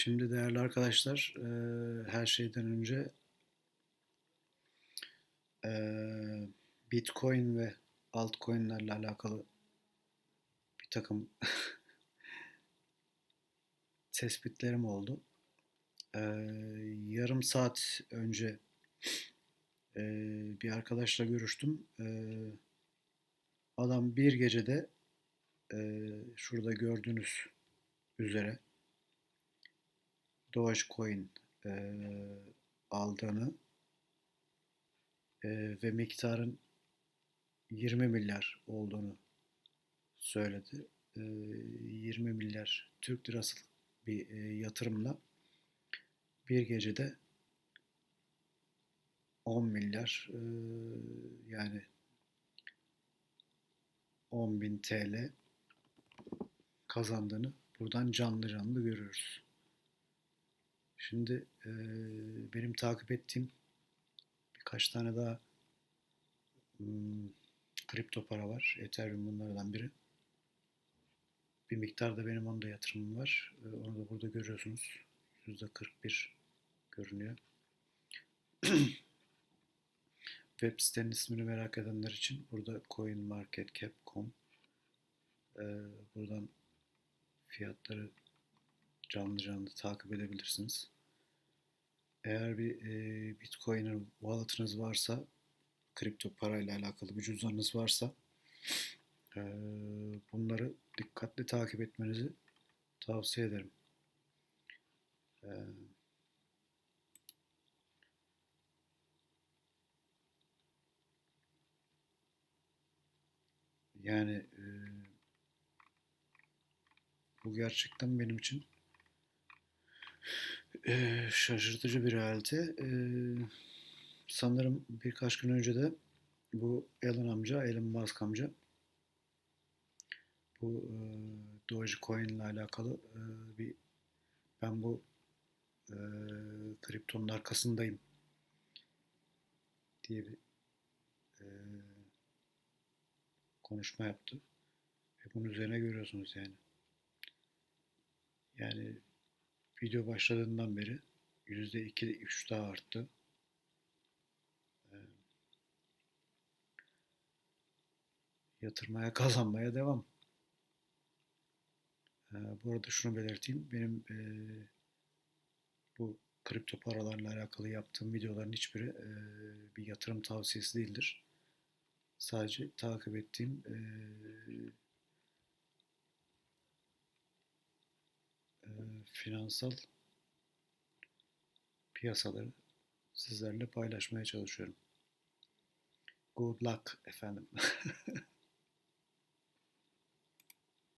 Şimdi değerli arkadaşlar, eee, her şeyden önce eee, Bitcoin ve altcoin'lerle alakalı bir takım tespitlerim oldu. Eee, yarım saat önce bir arkadaşla görüştüm. Adam bir gecede şurada gördüğünüz üzere Dogecoin eee, aldığını eee, ve miktarın 20 milyar olduğunu söyledi. Eee, 20 milyar Türk lirası bir eee, yatırımla bir gecede 10 milyar eee, yani 10 bin TL kazandığını buradan canlı canlı görüyoruz. Şimdi eee, benim takip ettiğim birkaç tane daha hmm, kripto para var. Ethereum bunlardan biri. Bir miktar da benim onda yatırımım var. Eee, onu da burada görüyorsunuz. %41 görünüyor. Web sitenin ismini merak edenler için burada coinmarketcap.com eee, buradan fiyatları canlı canlı takip edebilirsiniz. Eğer bir e, Bitcoin'in wallet'ınız varsa, kripto parayla alakalı bir cüzdanınız varsa e, bunları dikkatli takip etmenizi tavsiye ederim. E, yani e, bu gerçekten benim için e, şaşırtıcı bir realite. E, sanırım birkaç gün önce de bu Elon amca, Elon Musk amca bu e, Dogecoin ile alakalı e, bir ben bu e, kriptonun arkasındayım diye bir e, konuşma yaptı. Ve bunun üzerine görüyorsunuz yani. Yani video başladığından beri yüzde iki üç daha arttı. E, yatırmaya kazanmaya devam. E, bu arada şunu belirteyim. Benim e, bu kripto paralarla alakalı yaptığım videoların hiçbiri e, bir yatırım tavsiyesi değildir. Sadece takip ettiğim e, finansal piyasaları sizlerle paylaşmaya çalışıyorum. Good luck efendim.